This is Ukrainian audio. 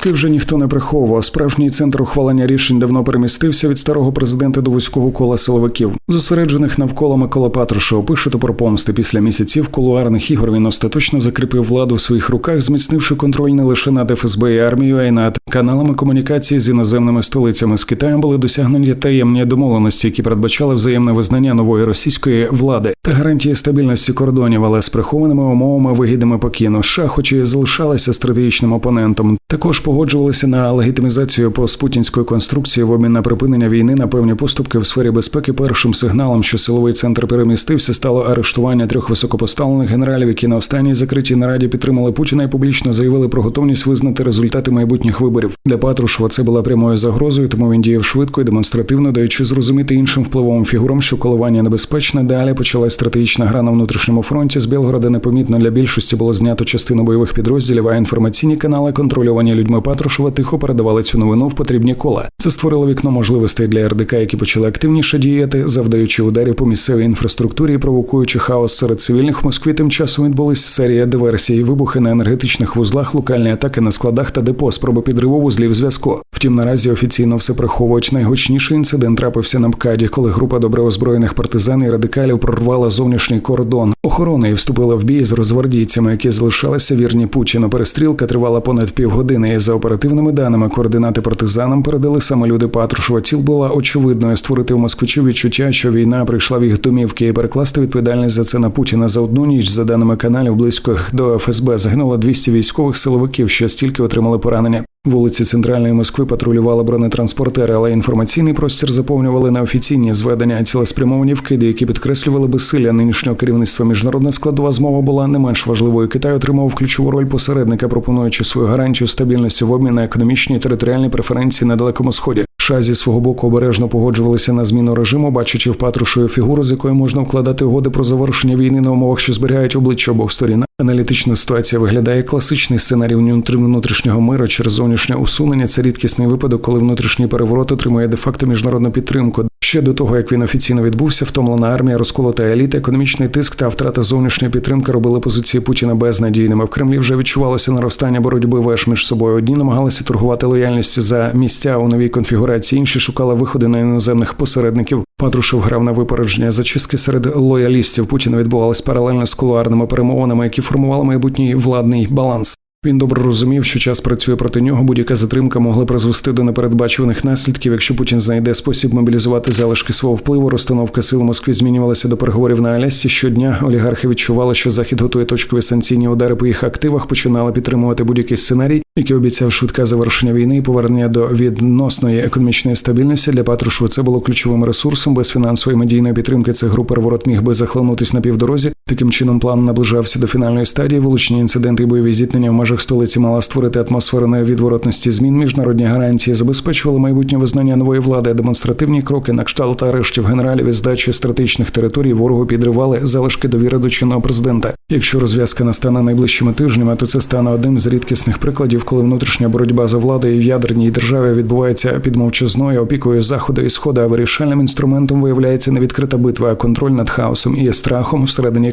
Помилки вже ніхто не приховував. Справжній центр ухвалення рішень давно перемістився від старого президента до вузького кола силовиків, зосереджених навколо Микола Патрушева. Пише про помсти після місяців кулуарних ігор. Він остаточно закріпив владу в своїх руках, зміцнивши контроль не лише над ФСБ і армією, а й над каналами комунікації з іноземними столицями. З Китаєм були досягнені таємні домовленості, які передбачали взаємне визнання нової російської влади та гарантії стабільності кордонів, але з прихованими умовами вигідними покину. США, хоч і залишалися стратегічним опонентом, також погоджувалися на легітимізацію постпутінської конструкції в обмін на припинення війни на певні поступки в сфері безпеки. Першим сигналом, що силовий центр перемістився, стало арештування трьох високопоставлених генералів, які на останній закритій нараді підтримали Путіна і публічно заявили про готовність визнати результати майбутніх виборів. Для Патрушева це була прямою загрозою, тому він діяв швидко і демонстративно, даючи зрозуміти іншим впливовим фігурам, що коливання небезпечне. Далі почалась стратегічна гра на внутрішньому фронті. З Білгорода непомітно для більшості було знято частину бойових підрозділів, а інформаційні канали, контрольовані людьми Патрушева, тихо передавали цю новину в потрібні кола. Це створило вікно можливостей для РДК, які почали активніше діяти, завдаючи ударів по місцевій інфраструктурі провокуючи хаос серед цивільних в Москві. Тим часом відбулись серія диверсій, вибухи на енергетичних вузлах, локальні атаки на складах та депо, спроби підриву вузлів зв'язку. Втім, наразі офіційно все приховують. Найгучніший інцидент трапився на МКАДі, коли група добре озброєних партизан і радикалів прорвала зовнішній кордон. Охорона і вступила в бій з розвардійцями, які залишалися вірні Путіну. Перестрілка тривала понад півгодини. І за оперативними даними координати партизанам передали саме люди Патрушева. Ціл була очевидною створити в москвичів відчуття, що війна прийшла в їх домівки, і перекласти відповідальність за це на Путіна за одну ніч. За даними каналів, близько до ФСБ загинуло 200 військових силовиків, ще стільки отримали поранення. Вулиці центральної Москви патрулювали бронетранспортери, але інформаційний простір заповнювали неофіційні зведення, цілеспрямовані вкиди, які підкреслювали безсилля нинішнього керівництва. Міжнародна складова змова була не менш важливою. Китай отримав ключову роль посередника, пропонуючи свою гарантію стабільності в обмін на економічні і територіальні преференції на далекому сході. США зі свого боку обережно погоджувалися на зміну режиму, бачачи в Патрушою фігуру, з якої можна вкладати угоди про завершення війни на умовах, що зберігають обличчя обох сторін. Аналітична ситуація виглядає як класичний сценарій внутрішнього миру через зовнішнє усунення. Це рідкісний випадок, коли внутрішній переворот отримує де-факто міжнародну підтримку. Ще до того, як він офіційно відбувся, втомлена армія, розколота еліта, економічний тиск та втрата зовнішньої підтримки робили позиції Путіна безнадійними. В Кремлі вже відчувалося наростання боротьби веж між собою. Одні намагалися торгувати лояльністю за місця у новій конфігурації, інші шукали виходи на іноземних посередників. Патрушев грав на випередження зачистки серед лоялістів. Путіна відбувались паралельно з кулуарними перемовинами, які формували майбутній владний баланс. Він добре розумів, що час працює проти нього. Будь-яка затримка могла призвести до непередбачуваних наслідків. Якщо Путін знайде спосіб мобілізувати залишки свого впливу, розстановка сил Москві змінювалася до переговорів на Алясці. Щодня олігархи відчували, що захід готує точкові санкційні удари по їх активах, починали підтримувати будь-який сценарій, який обіцяв швидке завершення війни і повернення до відносної економічної стабільності. Для Патрушева це було ключовим ресурсом. Без фінансової медійної підтримки цих груп переворот міг би захлинутись на півдорозі. Таким чином план наближався до фінальної стадії. Вилучені інциденти і бойові зіткнення в межах столиці мала створити атмосферу невідворотності змін. Міжнародні гарантії забезпечували майбутнє визнання нової влади, демонстративні кроки на кшталт арештів генералів і здачі стратегічних територій ворогу підривали залишки довіри до чинного президента. Якщо розв'язка настане найближчими тижнями, то це стане одним з рідкісних прикладів, коли внутрішня боротьба за владою в ядерній державі відбувається під мовчазною опікою заходу і сходу, а вирішальним інструментом виявляється не відкрита битва, а контроль над хаосом і страхом всередині